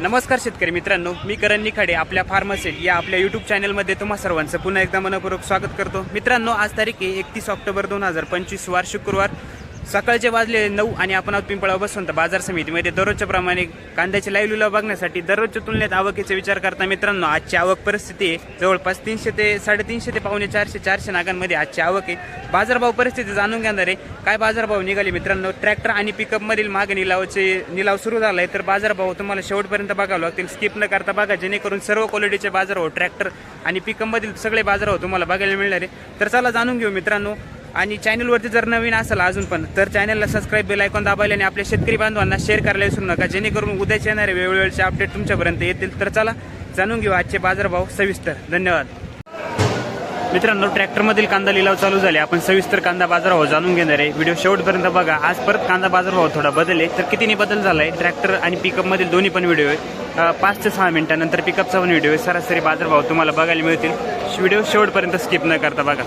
नमस्कार शेतकरी मित्रांनो मी करण निखाडे आपल्या फार्मसेल या आपल्या यूट्यूब चॅनलमध्ये तुम्हा सर्वांचं पुन्हा एकदा मनपूर्वक स्वागत करतो. मित्रांनो आज तारीख आहे एकतीस ऑक्टोबर दोन हजार पंचवीस वार शुक्रवार सकाळचे वाजले नऊ आणि आपण आहोत पिंपळा बसवंत बाजार समितीमध्ये. दररोजच्या प्रमाणे कांद्याचे लाईव्ह बघण्यासाठी दररोजच्या तुलनेत आवकीचा विचार करता मित्रांनो आजची आवक परिस्थिती आहे. जवळपास तीनशे ते साडेतीनशे ते पावणे चारशे चारशे नागांमध्ये आजची आवक आहे. बाजारभाव परिस्थिती जाणून घेणार आहे. काय बाजारभाव निघाले मित्रांनो? ट्रॅक्टर आणि पिकअपमधील माग निलावचे निलाव सुरू झाला आहे तर बाजारभाव तुम्हाला शेवटपर्यंत बघावं लागतील. स्किप न करता बघा जेणेकरून सर्व क्वालिटीचे बाजारभाव ट्रॅक्टर आणि पिकअपमधील सगळे बाजारभाव तुम्हाला बघायला मिळणार आहे. तर चला जाणून घेऊ मित्रांनो. आणि चॅनलवरती जर नवीन असेल अजून पण तर चॅनलला सबस्क्राईब बेल ऐकून दाबायला आणि आपल्या शेतकरी बांधवांना शेअर करायला विसरू नका. जेणेकरून उद्याच्या येणारे वेळोवेळचे अपडेट तुमच्यापर्यंत येतील. तर चला जाणून घेऊ आजचे बाजारभाव सविस्तर. धन्यवाद. मित्रांनो ट्रॅक्टरमधील कांदा लिलाव चालू झाले. आपण सविस्तर कांदा बाजारभाव जाणून घेणार आहे. व्हिडिओ शेवटपर्यंत बघा. आज परत कांदा बाजारभाव थोडा बदल आहे. तर कितीने बदल झाला आहे ट्रॅक्टर आणि पिकअपमधील दोन्ही पण व्हिडिओ आहे पाच ते सहा मिनिटानंतर पिकअपचा पण व्हिडिओ आहे. सरासरी बाजारभाव तुम्हाला बघायला मिळतील. व्हिडिओ शेवटपर्यंत स्किप न करता बघा.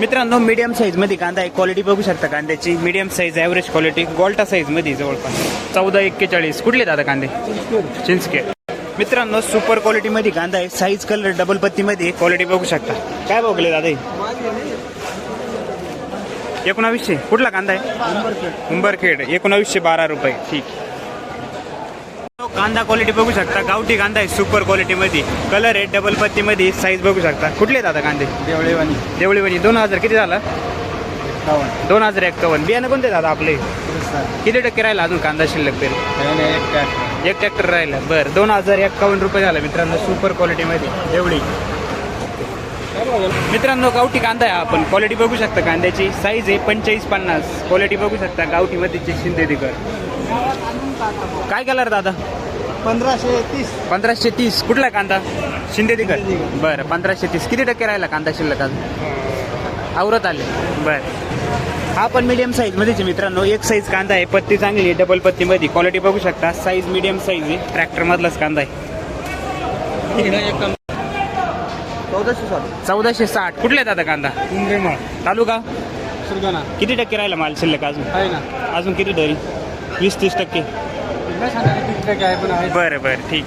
मित्रांनो मीडियम साईजमध्ये कांदा आहे. क्वालिटी बघू शकता कांद्याची. मीडियम साईज ॲव्हरेज क्वालिटी गोल्टा साईजमध्ये जवळपास. चौदा एक्केचाळीस. कुठले दादा कांदे? चिंचके मित्रांनो सुपर क्वालिटीमध्ये कांदा आहे. साईज कलर डबल पत्तीमध्ये. क्वालिटी बघू शकता. काय बघले दादा? एकोणावीसशे. कुठला कांदा आहे? उंबरखेड. एकोणावीसशे बारा रुपये. ठीक. कांदा क्वालिटी बघू शकता. गावठी कांदा आहे सुपर क्वालिटीमध्ये कलर आहे डबल पत्तीमध्ये साईज बघू शकता. कुठले दादा कांदे? देवळेवाणी. देवळीवणी. दोन हजार किती झाला? एकावन्न. दोन हजार एक्कावन्न बियाणं कोणते दादा आपले? किती टक्के राहिला अजून कांदा शिल्लक तरी एक ट्रॅक्टर राहिला. बरं दोन हजार एक्कावन्न रुपये झाला मित्रांनो सुपर क्वालिटीमध्ये एवढी मित्रांनो गावठी कांदा आहे आपण. क्वालिटी बघू शकता कांद्याची. साईज आहे पंचेचाळीस पन्नास. क्वालिटी बघू शकता गावठीमध्ये शिंदे दिकर काय कलर दादा? पंधराशे तीस. पंधराशे तीस. कुठला कांदा? शिंदे दिकर बरं पंधराशे तीस. किती टक्के राहिला कांदा शिल्लक अजून आवरत आले. बरं. हा पण मीडियम साईजमध्येच मित्रांनो. एक साईज कांदा आहे. पत्ती चांगली आहे. डबल पत्तीमध्ये. क्वालिटी बघू शकता. साईज मीडियम साईज आहे. ट्रॅक्टरमधलाच कांदा आहे. चौदाशे सात चौदाशे साठ. कुठले दादा कांदा? तालुका? सुरगाणा. किती टक्के राहिला माल शिल्लक अजून? अजून किती धरी वीस तीस टक्के बरं बरं ठीक.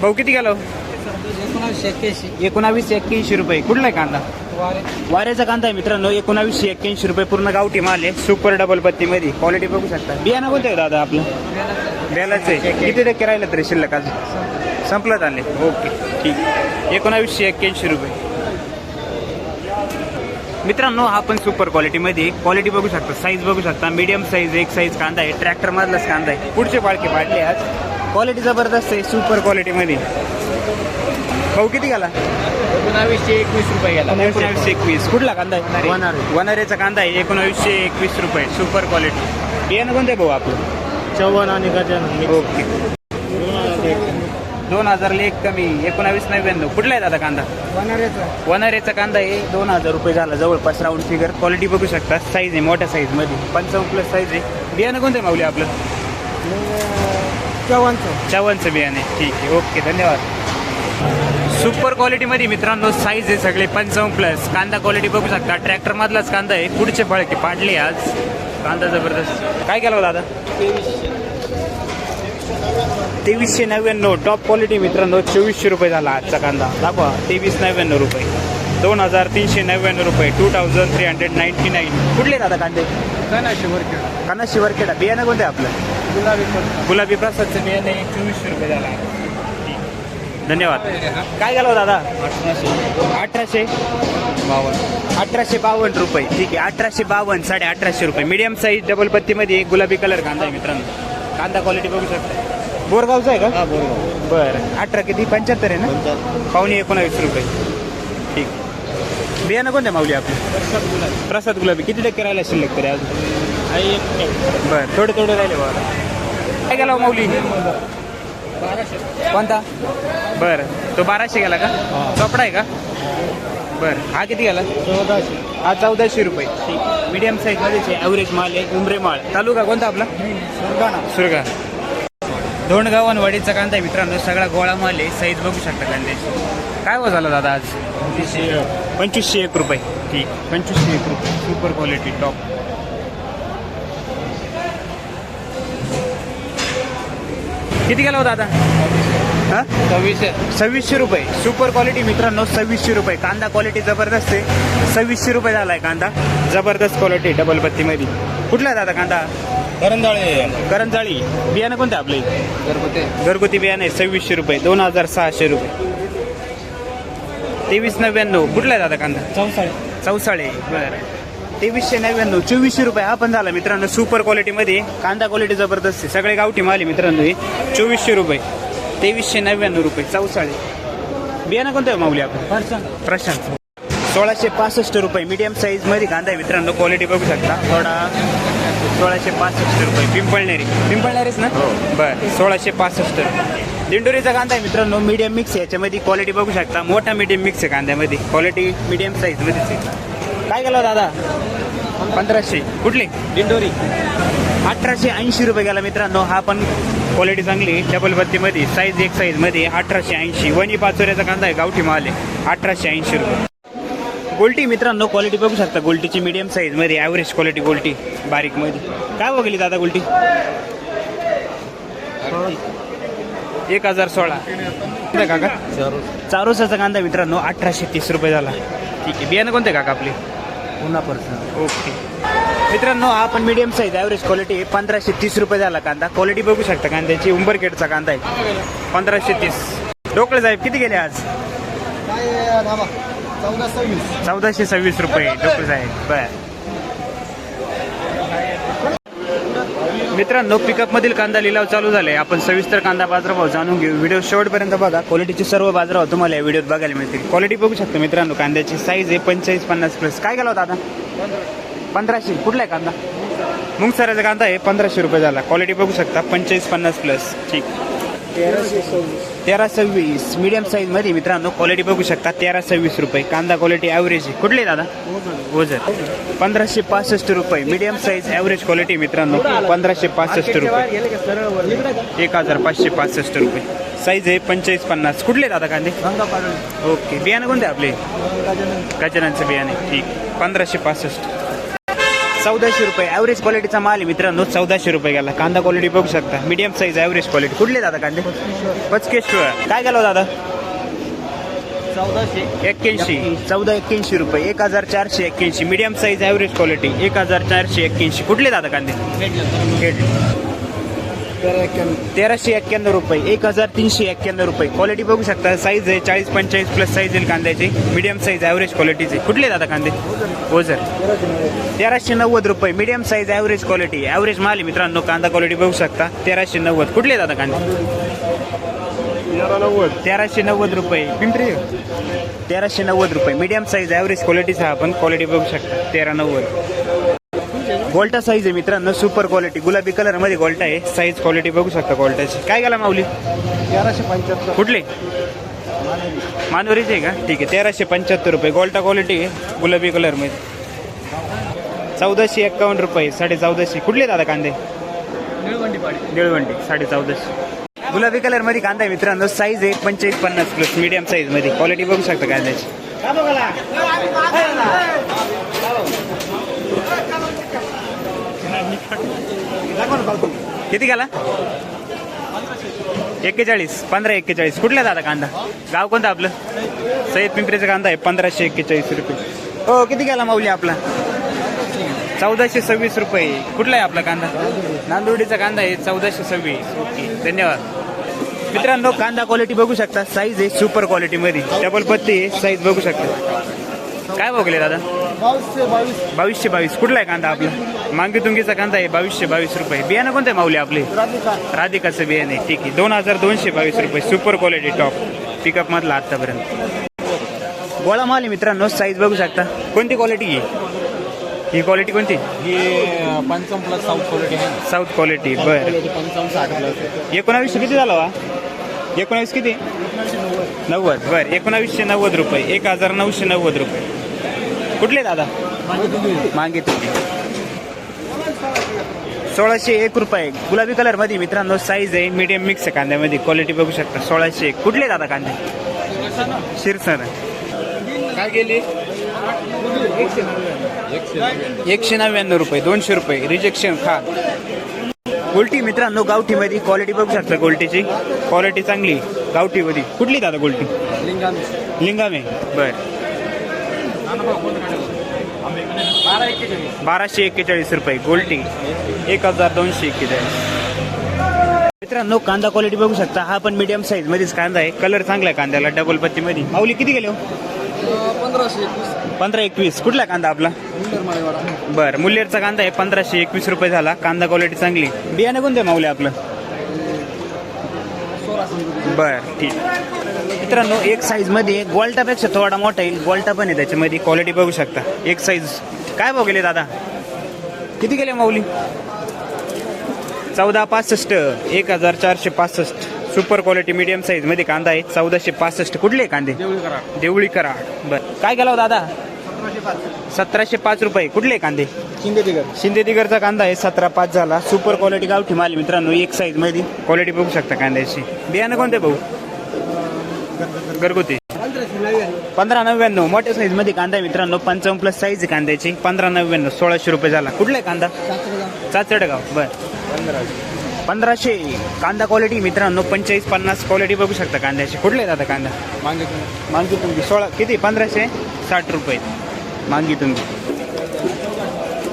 भाऊ किती गेलो? एकोणावीसशे एक्क्याऐंशी. एकोणावीसशे एक्क्याऐंशी रुपये. कुठला आहे कांदा? वारे. वाऱ्याचा कांदा आहे मित्रांनो. एकोणावीसशे एक्क्याऐंशी रुपये पूर्ण गावठी माल आहे. सुपर डबल पत्तीमध्ये. क्वालिटी बघू शकता. बियाणं कोणतं आहे दादा आपलं? बेलाच आहे किती टक्के राहिलं तरी शिल्लक अजून? संपलं चालले ओके ठीक. एकोणावीसशे एक्क्याऐंशी रुपये. मित्रांनो हा पण सुपर क्वालिटीमध्ये क्वालिटी बघू शकता साईज बघू शकता. मीडियम साईज एक साईज कांदा आहे. ट्रॅक्टर मधलाच कांदा आहे. पुढचे पाळखे पाडले आज. क्वालिटी जबरदस्त आहे सुपर क्वालिटीमध्ये भाऊ किती गेला? एकोणावीसशे एकवीस रुपये एकोणावीसशे एकवीस. कुठला कांदा आहे? वनारे. वनारेचा कांदा आहे. एकोणावीसशे एकवीस रुपये. सुपर क्वालिटी बियाणं कोणतं आहे भाऊ आपलं? चव्हाण आणि गजानन. ओके दोन हजार एक कमी एकोणावीस नव्याण्णव. कुठला आहे दादा कांदा? वनाऱ्याचा. वनारेचा कांदा आहे. दोन हजार रुपये झाला जवळपास राऊंड फिगर क्वालिटी बघू शकता. साईज आहे मोठ्या साईजमध्ये पंचावन्न प्लस साईज आहे. बियाणं कोणतं आहे माऊली आपलं? चव्हाणचं. चव्हाणचं बियाणे ठीक आहे. ओके धन्यवाद. सुपर क्वालिटीमध्ये मित्रांनो साईज आहे सगळे. पंचावन्न प्लस कांदा क्वालिटी बघू शकता. ट्रॅक्टर मधलाच कांदा आहे. पुढचे फळके पाडले आज. कांदा जबरदस्त. काय केलं हो दादा? तेवीसशे नव्याण्णव टॉप क्वालिटी मित्रांनो चोवीसशे रुपये झाला आजचा कांदा. दाखवा तेवीस नव्याण्णव रुपये. दोन हजार तीनशे नव्याण्णव रुपये two thousand three hundred ninety nine कुठले दादा कांदे? कानाशे वरखेड. कांदा शिवरखेडा बियाणं कोणते आपलं? गुलाबी गुलाबी प्रसादचं बियाणे चोवीसशे रुपये झाला. धन्यवाद. काय झालं हो? दादा? अठराशे. बावन्न. अठराशे बावन्न रुपये. ठीक आहे अठराशे बावन्न साडे अठराशे रुपये. मीडियम साईज डबल पत्तीमध्ये एक गुलाबी कलर कांदा आहे मित्रांनो. कांदा क्वालिटी बघू शकता. बोरगावचा आहे का? हा बरं. अठरा किती? पंच्याहत्तर आहे ना? पावणे एकोणावीस रुपये. ठीक. बियाणं कोणत्या माऊली आपली? प्रसाद गुलाबी. किती टक्के राहिला शिल्लक तरी अजून? बरं थोडे थोडे राहिले बघा. काय गेला हो माऊली? कोणता? बरं. तो बाराशे गेला का? चोपडा आहे का? बरं. हा किती गेला? चौदाशे. हा चौदाशे रुपये. मीडियम साईजमध्येच आहे. ॲव्हरेज माल आहे. उमरे माळ तालुका कोणता आपला? सुरगाणा. सुरगा दोन गावान वाडीचा कांदा आहे मित्रांनो. सगळा गोळा माल आहे. साईज बघू शकता कांद्याची. काय हो झालं दादा आज? पंचवीसशे एक. रुपये. ठीक. पंचवीसशे एक रुपये. सुपर क्वालिटी टॉप किती गेला होता हा? सव्वीसशे. सव्वीसशे रुपये. सुपर क्वालिटी मित्रांनो सव्वीसशे रुपये. कांदा क्वालिटी जबरदस्त आहे. सव्वीसशे रुपये झालाय कांदा. जबरदस्त क्वालिटी डबल पत्तीमध्ये कुठला आहे दादा कांदा? करंजाळे. करंजाळी. बियाणं कोणतं आपले? घरगुती. घरगुती बियाणं आहे सव्वीसशे रुपये. दोन हजार सहाशे रुपये. तेवीस नव्याण्णव. कुठला आहे दादा कांदा? चौसाळे. चौसाळे. बरं. तेवीसशे नव्याण्णव चोवीसशे रुपये. हा पण झाला मित्रांनो सुपर क्वालिटीमध्ये कांदा क्वालिटी जबरदस्त आहे. सगळे गावठी माल आहे मित्रांनो हे. चोवीसशे रुपये. तेवीसशे नव्याण्णव रुपये. चौसाळे. बियाणं कोणतं आहे माऊली आपण प्रशांत. सोळाशे पासष्ट रुपये. मीडियम साईजमध्ये कांदा आहे मित्रांनो. क्वालिटी बघू शकता. थोडा सोळाशे पासष्ट रुपये. पिंपळनेरी. पिंपळनेरीच ना? बरं सोळाशे पासष्ट. दिंडोरीचा कांदा आहे मित्रांनो मीडियम मिक्स आहे. याच्यामध्ये क्वालिटी बघू शकता. मोठा मीडियम मिक्स आहे कांद्यामध्ये. क्वालिटी मीडियम साईजमध्येच आहे. काय केलं दादा? पंधराशे. कुठली? दिंडोरी. अठराशे ऐंशी रुपये गेला मित्रांनो. हा पण क्वालिटी चांगली डबल बत्तीमध्ये. साईज एक साईजमध्ये अठराशे ऐंशी. वनी पाचोऱ्याचा कांदा आहे. गावठी माल आहे. अठराशे ऐंशी रुपये. गोल्टी मित्रांनो क्वालिटी बघू शकता. गोल्टीची मीडियम साईजमध्ये ॲव्हरेज क्वालिटी गोल्टी बारीकमध्ये काय बघली दादा गोल्टी? एक हजार सोळा. काका? चारोसाचा कांदा मित्रांनो अठराशे तीस रुपये झाला. ठीक आहे. बियाणं कोणते काका आपले? पुन्हा पर्सन ओके. मित्रांनो हा पण मीडियम साईज ॲव्हरेज क्वालिटी पंधराशे तीस रुपये झाला कांदा. क्वालिटी बघू शकता कांद्याची. उंबरखेडचा कांदा आहे. पंधराशे तीस. डोकळे साहेब किती गेले आज? चौदाशे सव्वीस रुपये डोकूज आहेत बर. मित्रांनो पिकअप मधील कांदा लिलाव चालू झाले. आपण सविस्तर कांदा बाजारभाव जाणून घेऊ. व्हिडिओ शेवटपर्यंत बघा. क्वालिटीचे सर्व बाजारभाव तुम्हाला या व्हिडिओत बघायला मिळतील. क्वालिटी बघू शकता मित्रांनो कांद्याची साईज आहे पंचेचाळीस पन्नास प्लस काय गेला होता आता? पंधराशे. कुठला आहे कांदा? मुंगसराचा कांदा आहे पंधराशे रुपये झाला. क्वालिटी बघू शकता पंचेचाळीस पन्नास प्लस ठीक. तेराशे सव्वीस तेरा सव्वीस मीडियम साईजमध्ये मित्रांनो क्वालिटी बघू शकता. तेरा सव्वीस रुपये. कांदा क्वालिटी ॲव्हरेज आहे. कुठले दादा? ओझर. पंधराशे पासष्ट रुपये. मीडियम साईज ॲव्हरेज क्वालिटी मित्रांनो. पंधराशे पासष्ट रुपये. एक हजार पाचशे पासष्ट रुपये. साईज आहे पंचेचाळीस पन्नास. कुठले दादा कांदे? ओके बियाणं कोणते आपले? गजाननचं बियाणे. ठीक. पंधराशे पासष्ट. चौदाशे रुपये. ॲव्हरेज क्वालिटीचा माल आहे मित्रांनो. चौदाशे रुपये गेला. कांदा क्वालिटी बघू शकता. मीडियम साईज ॲव्हरेज क्वालिटी कुठले दादा कांदे? पचकेश्वर. काय गेलो दादा? चौदाशे. एक्क्याऐंशी. चौदा एक्क्याऐंशी रुपये. एक हजार चारशे एक्क्याऐंशी. मीडियम साईज ॲव्हरेज क्वालिटी एक हजार चारशे एक्क्याऐंशी. कुठले दादा कांदे? तेराशे एक्क्याण्णव रुपये एक हजार तीनशे एक्क्याण्णव रुपये. क्वालिटी बघू शकता. साईज आहे चाळीस पंचाळीस प्लस साईज येईल कांद्याची. मीडियम साईज ॲव्हरेज क्वालिटीचे कुठले दादा कांदे? ओझर तेराशे नव्वद तेराशे नव्वद रुपये medium size average quality average माल आहे मित्रांनो. कांदा क्वालिटी बघू शकता. तेराशे नव्वद. कुठले दादा कांदे? नव्वद तेराशे नव्वद रुपये. पिंपरी. तेराशे नव्वद रुपये. मीडियम साईज ॲव्हरेज क्वालिटीचा आपण क्वालिटी बघू शकता. तेरा नव्वद. गोल्टा साईज आहे मित्रांनो सुपर क्वालिटी गुलाबी कलरमध्ये गोल्टा आहे. साईज क्वालिटी बघू शकता गोल्टाची काय गेला माऊली? तेराशे पंच्याहत्तर. कुठले? मानवरीचे आहे का? ठीक आहे तेराशे पंच्याहत्तर रुपये. गोल्टा क्वालिटी आहे गुलाबी कलरमध्ये चौदाशे एक्कावन्न रुपये साडे चौदाशे. कुठले दादा कांदे? निळवंडी साडे चौदाशे. गुलाबी कलरमध्ये कांदा आहे मित्रांनो. साईज आहे पंचेचाळीस पन्नास प्लस मीडियम साईजमध्ये. क्वालिटी बघू शकता कांद्याची. किती गेला? एक्केचाळीस पंधरा एक्केचाळीस. कुठला दादा कांदा? गाव कोणतं आपलं? सय्यद पिंपरीचा कांदा आहे पंधराशे एक्केचाळीस रुपये. हो किती गेला माऊली आपला? चौदाशे सव्वीस रुपये. कुठला आहे आपला कांदा? नांदुर्डीचा कांदा आहे चौदाशे सव्वीस. ओके धन्यवाद. मित्रांनो कांदा क्वालिटी बघू शकता. साईज आहे सुपर क्वालिटीमध्ये डबल पत्ती आहे साईज बघू शकता. काय बघले दादा? बावीसशे बावीस. कुठला आहे कांदा आपला? मांगी तुंगीचा कांदा आहे बावीसशे बावीस रुपये. बियाणं कोणतं आहे माऊली आपले? राधिका राधिकाचं बियाणं आहे ठीक आहे. दोन हजार दोनशे बावीस रुपये. सुपर क्वालिटी टॉप पिकअप मधला आतापर्यंत. गोळा माल आहे मित्रांनो साईज बघू शकता. कोणती क्वालिटी आहे? ही क्वालिटी कोणती? ही पंचम प्लस साऊथ क्वालिटी आहे. साऊथ क्वालिटी बरं. पंचावन्न साठ प्लस एकोणावीसशे किती झाला वा? एकोणावीस किती? नव्वद बरं. एकोणावीसशे नव्वद रुपये. एक हजार नऊशे नव्वद रुपये. कुठले दादा? मागे तुम्ही. सोळाशे एक रुपये. गुलाबी कलरमध्ये मित्रांनो साईज आहे. मीडियम मिक्स आहे कांद्यामध्ये. क्वालिटी बघू शकता. सोळाशे एक. कुठले दादा कांदे? शिरसर. काय गेली एकशे नव्याण्णव. रुपये. दोनशे रुपये. रिजेक्शन खा. गोल्टी मित्रांनो गावठीमध्ये क्वालिटी बघू शकता गोल्टीची. क्वालिटी चांगली. गावठीमध्ये. कुठली दादा गोल्टी? लिंगामे. बर. बाराशे एक्केचाळीस रुपये गोल्टी. एक हजार दोनशे एक्केचाळीस. मित्रांनो कांदा क्वालिटी बघू शकता. हा पण मीडियम साईज मध्येच कांदा आहे. कलर चांगला आहे कांद्याला डबल पत्ती मध्ये माऊली किती गेले हो? पंधराशे एकवीस. पंधरा एकवीस. कुठला कांदा आपला? माळेवाडा. बर मुल्लेरचा कांदा आहे पंधराशे एकवीस रुपये झाला. कांदा क्वालिटी चांगली. बियाणं कोणतं माऊली आपलं? बर ठीक. मित्रांनो एक साईजमध्ये गोल्टापेक्षा थोडा मोठा येईल. गोल्टा पण आहे त्याच्यामध्ये. क्वालिटी बघू शकता. एक साईज काय भाव गेले दादा? किती गेले माऊली? चौदा पासष्ट. एक हजार चारशे पासष्ट. सुपर क्वालिटी मीडियम साईजमध्ये कांदा आहे. चौदाशे पासष्ट कुठले कांदे? देवळी करा देवळी करा बर. काय गेला हो दादा? सतराशे पाच. रुपये. कुठले कांदे? शिंदे दिगर शिंदे दिगरचा कांदा आहे. सतरा पाच झाला. सुपर क्वालिटी गावठी माल मित्रांनो एक साईजमध्ये. क्वालिटी बघू शकता कांद्याची. बियाणं कोणते भाऊ? घरगुती. पंधरा नव्याण्णव. मोठ्या साईजमध्ये कांदा आहे मित्रांनो. पंचावन्न प्लस साईज आहे कांद्याची. पंधरा नव्याण्णव. सोळाशे रुपये झाला. कुठला आहे कांदा? चाचडगाव बर. पंधराशे कांदा क्वालिटी मित्रांनो पंचेचाळीस पन्नास क्वालिटी बघू शकता कांद्याची. कुठले दादा कांदा? मागे मांगी तुमची सोळा. किती? पंधराशे? साठ रुपये. मांगी तुमची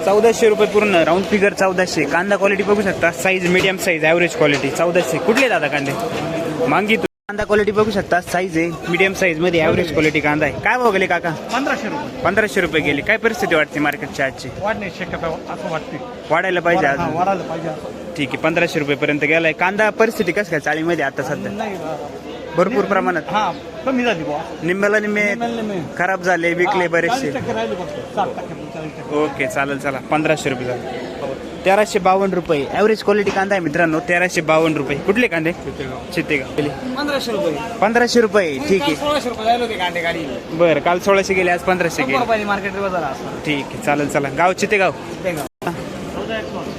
चौदाशे रुपये पूर्ण राऊंड फिगर चौदाशे. कांदा क्वालिटी बघू शकता? Size medium size average quality चौदाशे. कुठले दादा कांदे? मांगी कांदा क्वालिटी बघू शकता. साईज आहे. मीडियम साईजमध्ये ॲव्हरेज क्वालिटी कांदा आहे. काय भाव गेले काका? पंधराशे रुपये. पंधराशे रुपये गेले. काय परिस्थिती वाटते मार्केटची आजची? वाढण्याची शक्यता असं वाटते. वाढायला पाहिजे हा, अजून. वाढायला पाहिजे असं. ठीक आहे. पंधराशे रुपये पर्यंत गेलाय. कांदा परिस्थिती कसं काय चाळीमध्ये आता सध्या? नाही भरपूर प्रमाणात. हा कमी झाली बुवा. निम्म्याला निम्मे. खराब झाले विकले बरेचसे. 40 टक्के राहिले फक्त. साठ टक्के चाळीस टक्के. ओके चालेल चला. पंधराशे रुपये झाले. तेराशे बावन्न रुपये. ॲव्हरेज क्वालिटी कांदा आहे मित्रांनो तेराशे बावन्न रुपये. कुठले कांदे? चित्तेगाव. पंधराशे रुपये. पंधराशे रुपये ठीक आहे. सोळाशे रुपये जायला होते कांदे गाडी. बरं काल सोळाशे गेले आज पंधराशे गेले. मार्केट असणार ठीक आहे चालेल चला गाव चित्तेगाव.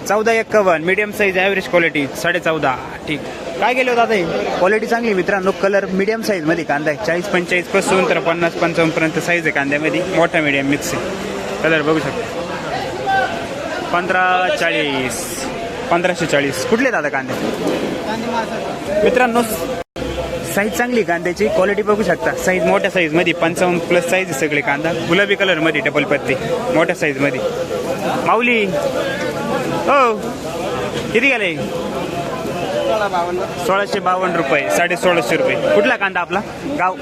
चौदा एक्कावन्न मीडियम साईज ॲव्हरेज क्वालिटी साडे चौदा. ठीक. काय गेले हो? दादा क्वालिटी चांगली मित्रांनो कलर मीडियम साईजमध्ये कांदा आहे. चाळीस पंचेचाळीसपासून तर पन्नास पंचावन्न पर्यंत साईज आहे कांद्यामध्ये. मोठा मीडियम मिक्स आहे. कलर बघू शकता. पंधरा चाळीस पंधराशे चाळीस कुठले दादा कांदे? मित्रांनो साईज चांगली कांद्याची. क्वालिटी बघू शकता. साईज मोठ्या साईजमध्ये. पंचावन्न प्लस साईज सगळे कांदा. गुलाबी कलरमध्ये डबल पत्ती. मोठ्या साईजमध्ये. माऊली. हो. किती गेले? सोळाशे बावन्न रुपये. साडे सोळाशे रुपये. कुठला कांदा आपला? गाव.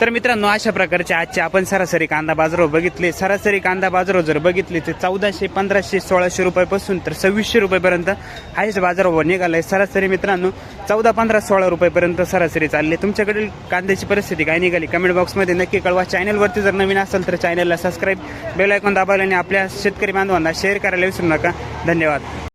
तर मित्रांनो अशा प्रकारचे आजचे आपण सरासरी कांदा बाजार बघितले. सरासरी कांदा बाजार जर बघितले तर चौदाशे पंधराशे सोळाशे रुपयापासून तर सव्वीसशे रुपयेपर्यंत हायस्ट बाजारावर निघालाय. सरासरी मित्रांनो चौदा पंधरा सोळा रुपयेपर्यंत सरासरी चालली तुमच्याकडील कांद्याची परिस्थिती काय निघाली? कमेंट बॉक्समध्ये नक्की कळवा. चॅनलवरती जर नवीन असेल तर चॅनलला सबस्क्राईब बेल आयकॉन दाबायला आणि आपल्या शेतकरी बांधवांना शेअर करायला विसरू नका. धन्यवाद.